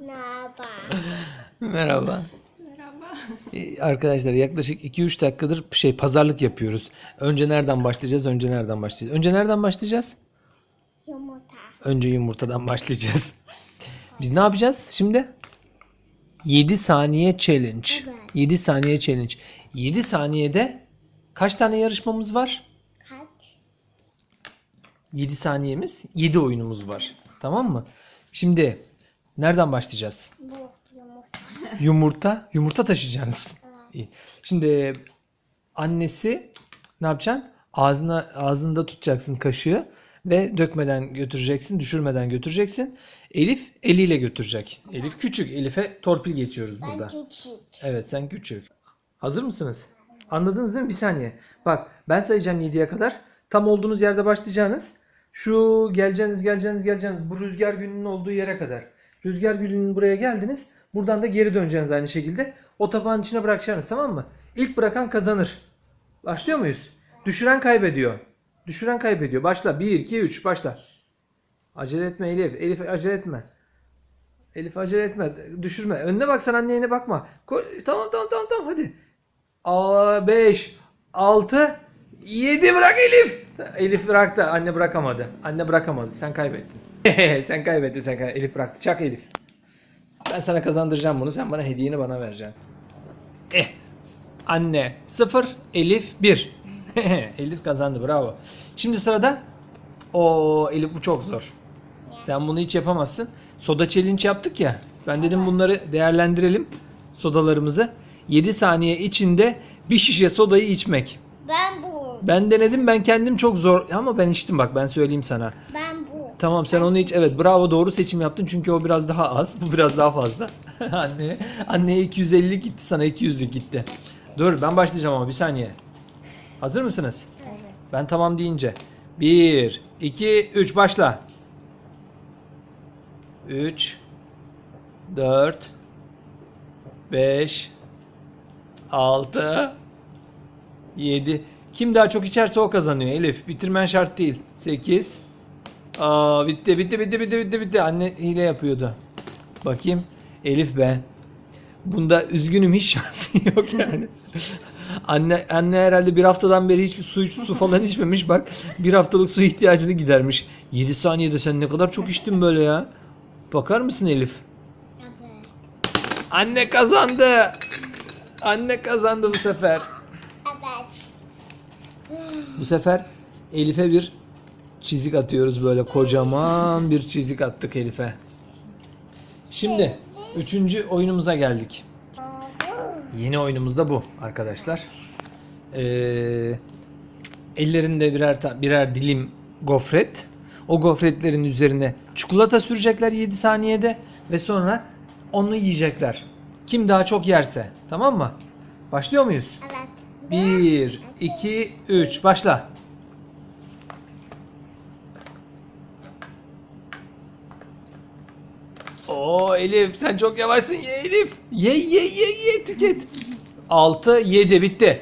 Merhaba. Merhaba. Merhaba. Ee, Arkadaşlar yaklaşık 2-3 dakikadır şey pazarlık yapıyoruz. Önce nereden başlayacağız? Önce nereden başlayacağız? Önce nereden başlayacağız? Yumurta. Önce yumurtadan başlayacağız. Biz ne yapacağız şimdi? 7 saniye challenge. Evet. 7 saniye challenge. 7 saniyede kaç tane yarışmamız var? Kaç? 7 saniyemiz, 7 oyunumuz var. Tamam mı? Şimdi nereden başlayacağız? Bu yumurta. Yumurta, yumurta taşıyacaksınız. İyi. Şimdi annesi ne yapacaksın? Ağzına ağzında tutacaksın kaşığı ve dökmeden götüreceksin, düşürmeden götüreceksin. Elif eliyle götürecek. Elif küçük. Elif'e torpil geçiyoruz Ben burada. küçük. Evet sen küçük. Hazır mısınız? Anladınız değil mi? Bir saniye. Bak ben sayacağım 7'ye kadar. Tam olduğunuz yerde başlayacaksınız. Şu geleceğiniz geleceğiniz geleceğiniz bu rüzgar gülünün olduğu yere kadar. Rüzgar gülünün buraya geldiniz. Buradan da geri döneceksiniz aynı şekilde. O tabağın içine bırakacaksınız tamam mı? İlk bırakan kazanır. Başlıyor muyuz? Düşüren kaybediyor. Düşüren kaybediyor. Başla. 1, 2, 3 başla. Acele etme Elif. Elif acele etme. Elif acele etme. Düşürme. Önüne bak sen annene bakma. Koy. Tamam tamam tamam tamam hadi. 5 6 7 bırak Elif. Elif bıraktı. Anne bırakamadı. Anne bırakamadı. Sen kaybettin. sen kaybettin sen kaybettin. Elif bıraktı. Çak Elif. Ben sana kazandıracağım bunu. Sen bana hediyeni bana vereceksin. Eh. Anne 0, Elif 1. Elif kazandı. Bravo. Şimdi sırada o Elif bu çok zor. Sen bunu hiç yapamazsın. Soda challenge yaptık ya. Ben dedim bunları değerlendirelim. Sodalarımızı. 7 saniye içinde bir şişe sodayı içmek. Ben bu. Ben denedim ben kendim çok zor ama ben içtim bak ben söyleyeyim sana. Ben bu. Tamam sen onu iç. Evet bravo doğru seçim yaptın çünkü o biraz daha az. Bu biraz daha fazla. Anne anneye 250 gitti sana 200'lük gitti. Dur ben başlayacağım ama bir saniye. Hazır mısınız? Evet. Ben tamam deyince. 1, 2, 3 başla. 3, 4, 5, 6, 7. Kim daha çok içerse o kazanıyor Elif. Bitirmen şart değil. 8. Aa bitti bitti bitti bitti bitti bitti. Anne hile yapıyordu. Bakayım. Elif ben. Bunda üzgünüm hiç şansın yok yani. anne anne herhalde bir haftadan beri hiç su su falan içmemiş bak. Bir haftalık su ihtiyacını gidermiş. 7 saniyede sen ne kadar çok içtin böyle ya. Bakar mısın Elif? Anne kazandı. Anne kazandı bu sefer. Bu sefer Elif'e bir çizik atıyoruz böyle kocaman bir çizik attık Elif'e. Şimdi üçüncü oyunumuza geldik. Yeni oyunumuz da bu arkadaşlar. Ee, ellerinde birer birer dilim gofret. O gofretlerin üzerine çikolata sürecekler 7 saniyede ve sonra onu yiyecekler. Kim daha çok yerse. Tamam mı? Başlıyor muyuz? Evet. 1 2 3 başla. Oo Elif sen çok yavaşsın ye Elif. Ye ye ye ye tüket. 6 7 bitti.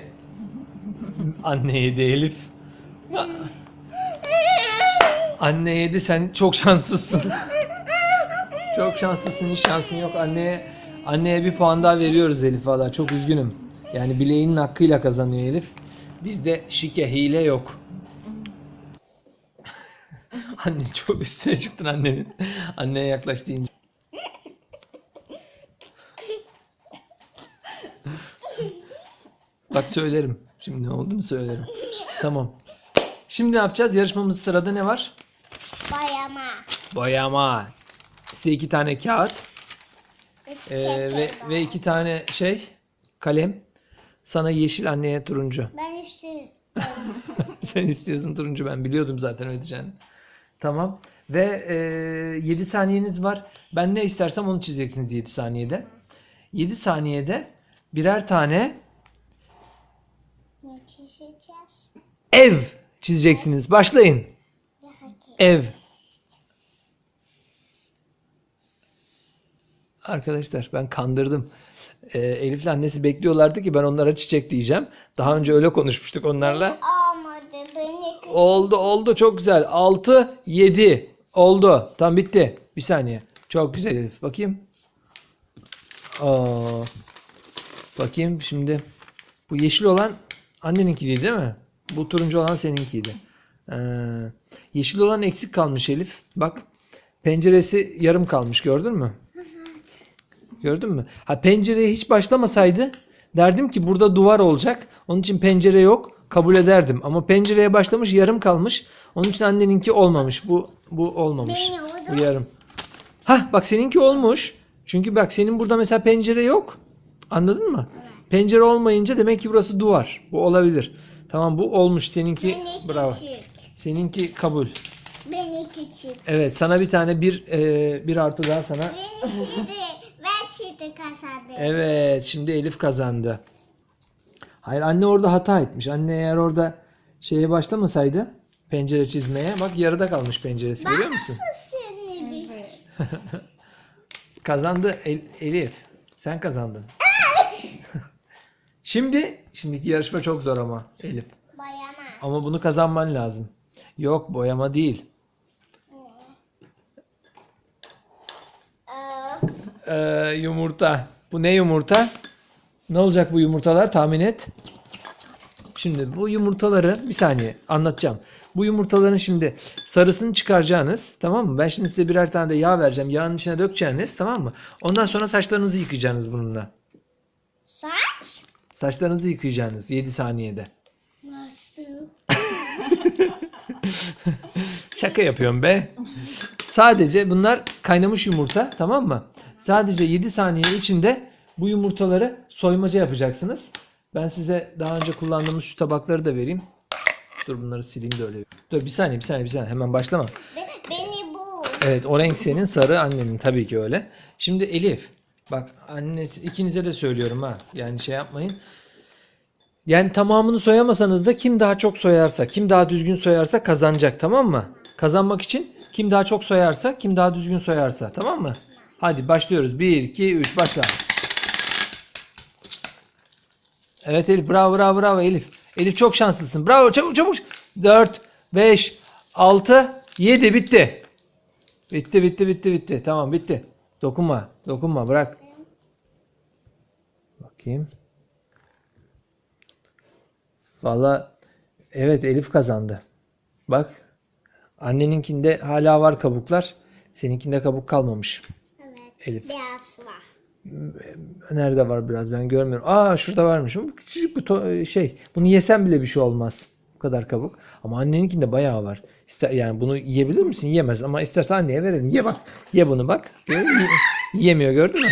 Anne yedi Elif. Anne yedi sen çok şanslısın. çok şanslısın hiç şansın yok. Anneye anneye bir puan daha veriyoruz Elif valla çok üzgünüm. Yani bileğinin hakkıyla kazanıyor Elif. Bizde şike hile yok. Anne çok üstüne çıktın annenin. Anneye yaklaş deyince. Bak söylerim. Şimdi ne olduğunu söylerim. Tamam. Şimdi ne yapacağız? Yarışmamız sırada ne var? Bayama. Boyama. İşte iki tane kağıt ee, ve, ve iki tane şey kalem. Sana yeşil anneye turuncu. Ben üstü. Sen istiyorsun turuncu ben biliyordum zaten ödeyeceğini. Tamam. Ve e, 7 saniyeniz var. Ben ne istersem onu çizeceksiniz 7 saniyede. 7 saniyede birer tane ne çizeceğiz? ev çizeceksiniz. Başlayın. Ev. Arkadaşlar ben kandırdım. Ee, Elif'le annesi bekliyorlardı ki ben onlara çiçek diyeceğim. Daha önce öyle konuşmuştuk onlarla. Olmadı. Beni Oldu oldu çok güzel. 6 7. Oldu. Tam bitti. Bir saniye. Çok güzel Elif. Bakayım. Aa. Bakayım şimdi. Bu yeşil olan anneninkiydi değil mi? Bu turuncu olan seninkiydi. Ee, yeşil olan eksik kalmış Elif. Bak. Penceresi yarım kalmış gördün mü? Gördün mü? Ha pencereye hiç başlamasaydı derdim ki burada duvar olacak. Onun için pencere yok. Kabul ederdim. Ama pencereye başlamış yarım kalmış. Onun için anneninki olmamış. Bu bu olmamış. Benim. Bu yarım. Hah bak seninki olmuş. Çünkü bak senin burada mesela pencere yok. Anladın mı? Pencere olmayınca demek ki burası duvar. Bu olabilir. Tamam bu olmuş seninki. Bravo. Seninki kabul. Beni küçük. Evet sana bir tane bir e, bir artı daha sana. Beni şimdi ben kazandım. Evet şimdi Elif kazandı. Hayır anne orada hata etmiş. Anne eğer orada şeye başlamasaydı pencere çizmeye bak yarıda kalmış penceresi görüyor musun? Kazandı El- Elif. Sen kazandın. Şimdi şimdiki yarışma çok zor ama Elif. Bayama. Ama bunu kazanman lazım. Yok boyama değil. Ee, yumurta. Bu ne yumurta? Ne olacak bu yumurtalar tahmin et. Şimdi bu yumurtaları bir saniye anlatacağım. Bu yumurtaların şimdi sarısını çıkaracağınız tamam mı? Ben şimdi size birer tane de yağ vereceğim. Yağın içine dökeceğiniz tamam mı? Ondan sonra saçlarınızı yıkayacaksınız bununla. saç. Saçlarınızı yıkayacaksınız 7 saniyede. Nasıl? Şaka yapıyorum be. Sadece bunlar kaynamış yumurta tamam mı? Sadece 7 saniye içinde bu yumurtaları soymaca yapacaksınız. Ben size daha önce kullandığımız şu tabakları da vereyim. Dur bunları sileyim de öyle. Dur bir saniye bir saniye bir saniye hemen başlama. Be- beni bu. Evet o renk senin sarı annenin tabii ki öyle. Şimdi Elif bak annesi ikinize de söylüyorum ha. Yani şey yapmayın. Yani tamamını soyamasanız da kim daha çok soyarsa, kim daha düzgün soyarsa kazanacak tamam mı? Kazanmak için kim daha çok soyarsa, kim daha düzgün soyarsa tamam mı? Hadi başlıyoruz. 1, 2, 3 başla. Evet Elif bravo bravo bravo Elif. Elif çok şanslısın. Bravo çabuk çabuk. 4, 5, 6, 7 bitti. Bitti bitti bitti bitti. Tamam bitti. Dokunma. Dokunma bırak. Bakayım. Valla evet Elif kazandı. Bak anneninkinde hala var kabuklar. Seninkinde kabuk kalmamış. Elif. Beyaz var. Nerede var biraz ben görmüyorum. Aa şurada varmış. Bu küçücük bir şey. Bunu yesem bile bir şey olmaz. Bu kadar kabuk. Ama anneninkinde bayağı var. İster, yani bunu yiyebilir misin? Yiyemez ama istersen anneye verelim. Ye bak. Ye bunu bak. Gördün mü? Ye- Yiyemiyor gördün mü?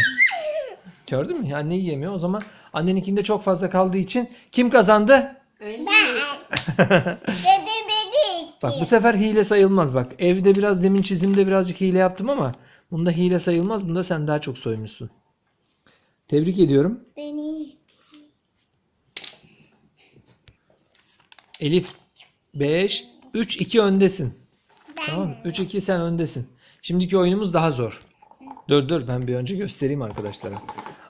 Gördün mü? Anne yiyemiyor. O zaman anneninkinde çok fazla kaldığı için kim kazandı? Ben. Bak bu sefer hile sayılmaz bak. Evde biraz demin çizimde birazcık hile yaptım ama bunda hile sayılmaz. Bunda sen daha çok soymuşsun. Tebrik ediyorum. Beni. Elif 5 3 2 öndesin. Ben. Tamam mı? 3 2 sen öndesin. Şimdiki oyunumuz daha zor. Dur dur ben bir önce göstereyim arkadaşlara.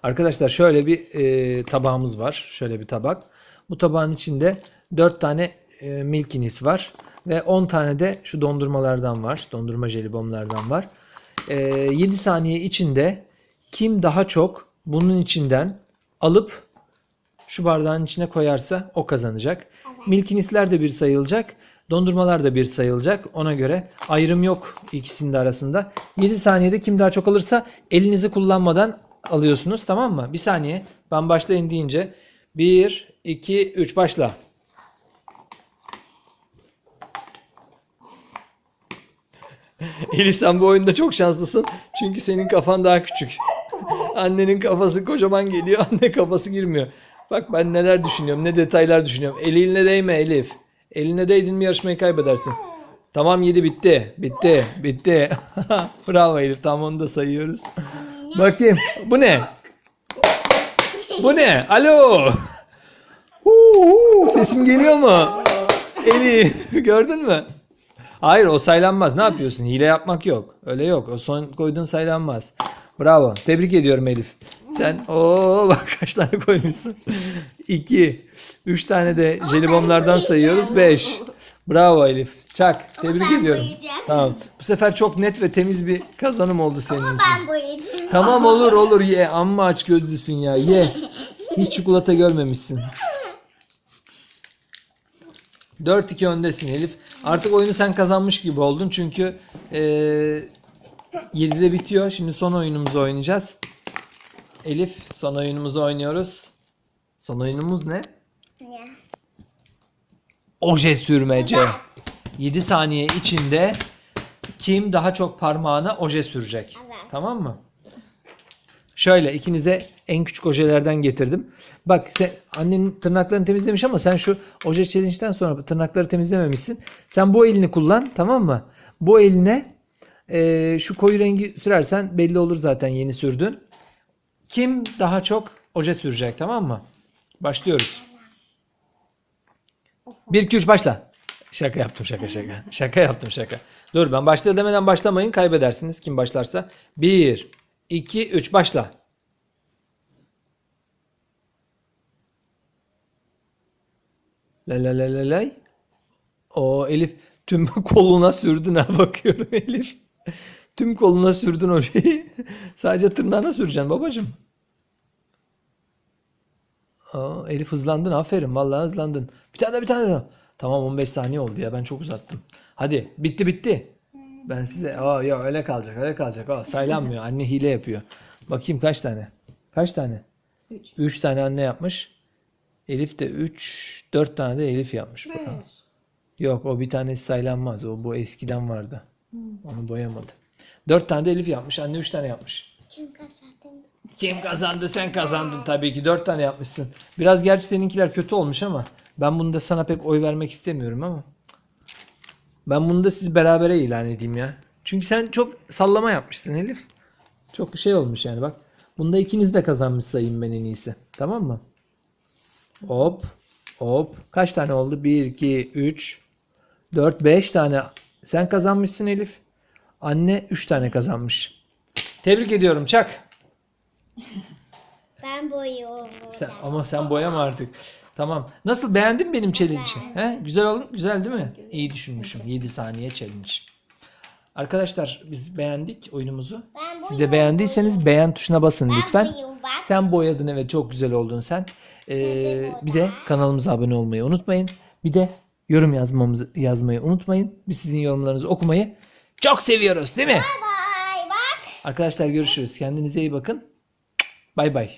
Arkadaşlar şöyle bir e, tabağımız var. Şöyle bir tabak. Bu tabağın içinde 4 tane e, milkinis var. Ve 10 tane de şu dondurmalardan var. Dondurma jelibonlardan var. E, 7 saniye içinde kim daha çok bunun içinden alıp şu bardağın içine koyarsa o kazanacak. Milkinisler de bir sayılacak. Dondurmalar da bir sayılacak. Ona göre ayrım yok ikisinin de arasında. 7 saniyede kim daha çok alırsa elinizi kullanmadan alıyorsunuz tamam mı? Bir saniye. Ben başlayın deyince 1, 2, 3 başla. Elif sen bu oyunda çok şanslısın. Çünkü senin kafan daha küçük. Annenin kafası kocaman geliyor. Anne kafası girmiyor. Bak ben neler düşünüyorum. Ne detaylar düşünüyorum. Eline değme Elif. Eline değdin mi yarışmayı kaybedersin. Tamam 7 bitti. Bitti. Bitti. Bravo Elif. Tamam onu da sayıyoruz. Bakayım. Bu ne? Bu ne? Alo. Huu, sesim geliyor mu? Elif gördün mü? Hayır o saylanmaz. Ne yapıyorsun? Hile yapmak yok. Öyle yok. O son koyduğun saylanmaz. Bravo. Tebrik ediyorum Elif. Sen o bak kaç tane koymuşsun. 2 3 tane de jelibonlardan sayıyoruz. 5 Bravo Elif. Çak. Tebrik ben ediyorum. boyayacağım. Tamam. Bu sefer çok net ve temiz bir kazanım oldu senin Ama için. ben boyayacağım. Tamam olur olur ye. Amma aç gözlüsün ya. Ye. Hiç çikolata görmemişsin. 4-2 öndesin Elif. Artık oyunu sen kazanmış gibi oldun. Çünkü eee 7'de bitiyor. Şimdi son oyunumuzu oynayacağız. Elif son oyunumuzu oynuyoruz. Son oyunumuz ne? Ne? Oje sürmece. 7 saniye içinde kim daha çok parmağına oje sürecek. Evet. Tamam mı? Şöyle ikinize en küçük ojelerden getirdim. Bak sen annenin tırnaklarını temizlemiş ama sen şu oje challenge'den sonra tırnakları temizlememişsin. Sen bu elini kullan tamam mı? Bu eline eee, şu koyu rengi sürersen belli olur zaten yeni sürdün. Kim daha çok oje sürecek tamam mı? Başlıyoruz. 1 2 3 başla. Şaka yaptım şaka şaka. Şaka yaptım şaka. Dur ben başla demeden başlamayın kaybedersiniz kim başlarsa. 1 2 3 başla. La la la la lay. O Elif tüm koluna sürdün ha bakıyorum Elif. Tüm koluna sürdün o şeyi. Sadece tırnağına süreceksin babacığım. Aa, Elif hızlandın aferin vallahi hızlandın. Bir tane daha, bir tane daha. Tamam 15 saniye oldu ya ben çok uzattım. Hadi bitti bitti. Ben size aa ya öyle kalacak öyle kalacak. Aa, saylanmıyor anne hile yapıyor. Bakayım kaç tane? Kaç tane? 3. 3 tane anne yapmış. Elif de 3 4 tane de Elif yapmış. Bakalım. Yok o bir tanesi saylanmaz. O bu eskiden vardı. Onu boyamadı. 4 tane de Elif yapmış. Anne 3 tane yapmış. Çünkü zaten Kim kazandı? Sen kazandın tabii ki. Dört tane yapmışsın. Biraz gerçi seninkiler kötü olmuş ama ben bunu da sana pek oy vermek istemiyorum ama. Ben bunu da siz berabere ilan edeyim ya. Çünkü sen çok sallama yapmışsın Elif. Çok şey olmuş yani bak. Bunda ikiniz de kazanmış sayayım ben en iyisi. Tamam mı? Hop. Hop. Kaç tane oldu? 1, 2, 3, 4, 5 tane. Sen kazanmışsın Elif. Anne 3 tane kazanmış. Tebrik ediyorum Çak. ben boyuyorum. Sen, ama sen boyama artık. Tamam. Nasıl beğendin mi benim challenge'i? He? Güzel oldu. Güzel değil mi? İyi düşünmüşüm. 7 saniye challenge. Arkadaşlar biz beğendik oyunumuzu. Ben Siz de boyuyorum, beğendiyseniz beğen tuşuna basın lütfen. boyuyorum bak. Sen boyadın evet çok güzel oldun sen. Ee, bir de kanalımıza abone olmayı unutmayın. Bir de yorum yazmamızı yazmayı unutmayın. Biz sizin yorumlarınızı okumayı çok seviyoruz değil mi? Bye bak. Arkadaşlar görüşürüz. Kendinize iyi bakın. Bay bay.